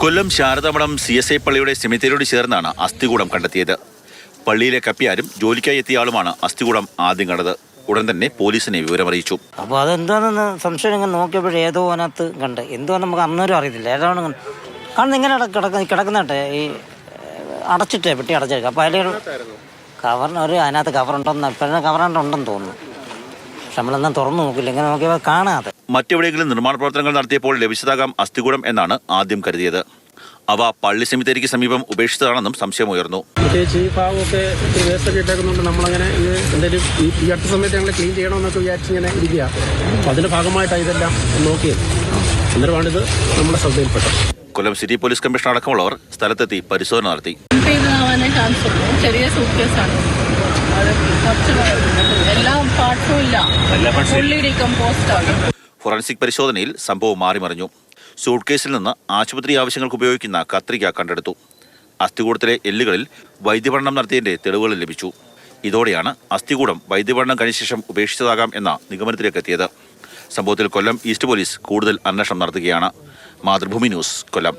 Kollam Sharadamadham C S I പള്ളിയുടെ സെമിത്തേരിയോട് ചേർന്നാണ് അസ്ഥികൂടം കണ്ടെത്തിയത്. പള്ളിയിലെ കപ്പിയാരും ജോലിക്കായി എത്തിയ ആളുമാണ് അസ്ഥികൂടം ആദ്യം കണ്ടത്. ഉടൻ തന്നെ പോലീസിനെ വിവരമറിയിച്ചു. അപ്പോൾ അതെന്താണെന്ന് സംശയം ഇങ്ങനെ നോക്കിയപ്പോഴേ ഏതോ അതിനകത്ത് കണ്ട്. എന്തോ നമുക്ക് അന്നേരം അറിയത്തില്ല. ഏതാണ് കാരണം ഇങ്ങനെ കിടക്കുന്ന കിടക്കുന്നട്ടെ ഈ അടച്ചിട്ടേ പെട്ടി അടച്ചേക്കാം. അപ്പോൾ അതിൽ കവറിന് ഒരു അതിനകത്ത് കവറുണ്ടെന്ന് ഇപ്പോഴത്തെ കവറുണ്ടെന്ന് തോന്നുന്നു. പക്ഷെ നമ്മളെന്നാൽ തുറന്നു നോക്കില്ല. ഇങ്ങനെ നോക്കിയപ്പോൾ കാണാതെ. മറ്റെവിടെയെങ്കിലും നിർമ്മാണ പ്രവർത്തനങ്ങൾ നടത്തിയപ്പോൾ ലഭിച്ചതാകാം അസ്ഥികൂടം എന്നാണ് ആദ്യം കരുതിയത്. അവ പള്ളി സെമിത്തേരിക്ക് സമീപം ഉപേക്ഷിച്ചതാണെന്നും സംശയമുയർന്നു പ്രത്യേകിച്ച് ഈ ഭാഗമൊക്കെ ഇത്തിരി വേസ്റ്റൊക്കെ ഇട്ടേക്കുന്നതുകൊണ്ട് നമ്മളങ്ങനെ ഇത് എന്തെങ്കിലും ഈ അടുത്ത സമയത്ത് ഞങ്ങൾ ക്ലീൻ ചെയ്യണമെന്നൊക്കെ വിചാരിച്ച് ഇങ്ങനെ ഇരിക്കുക അപ്പോൾ അതിന്റെ ഭാഗമായിട്ടാണ് ഇതെല്ലാം നോക്കിയത്. അന്നേരമാണിത് നമ്മുടെ ശ്രദ്ധയിൽപ്പെട്ടത്. കൊല്ലം സിറ്റി പോലീസ് കമ്മീഷണർ അടക്കമുള്ളവർ സ്ഥലത്തെത്തി പരിശോധന നടത്തി. ചെറിയ സൂട്ട് കേസാണ് അത് കുറച്ച് എല്ലാ പാർട്സും ഇല്ല. ഫുള്ളി ഡീകമ്പോസ്ഡ് ആണ്. ഫോറൻസിക് പരിശോധനയിൽ സംഭവം മാറിമറിഞ്ഞു. സൂട്ട് കേസിൽ നിന്ന് ആശുപത്രി ആവശ്യങ്ങൾക്ക് ഉപയോഗിക്കുന്ന കത്രിക കണ്ടെടുത്തു. അസ്ഥികൂടത്തിലെ എല്ലുകളിൽ വൈദ്യപഠനം നടത്തിയതിന്റെ തെളിവുകൾ ലഭിച്ചു. ഇതോടെയാണ് അസ്ഥികൂടം വൈദ്യപഠനം കഴിഞ്ഞ ശേഷം ഉപേക്ഷിച്ചതാകാം എന്ന നിഗമനത്തിലേക്ക് എത്തിയത്. സംഭവത്തിൽ കൊല്ലം ഈസ്റ്റ് പോലീസ് കൂടുതൽ അന്വേഷണം നടത്തുകയാണ്. മാതൃഭൂമി ന്യൂസ് കൊല്ലം.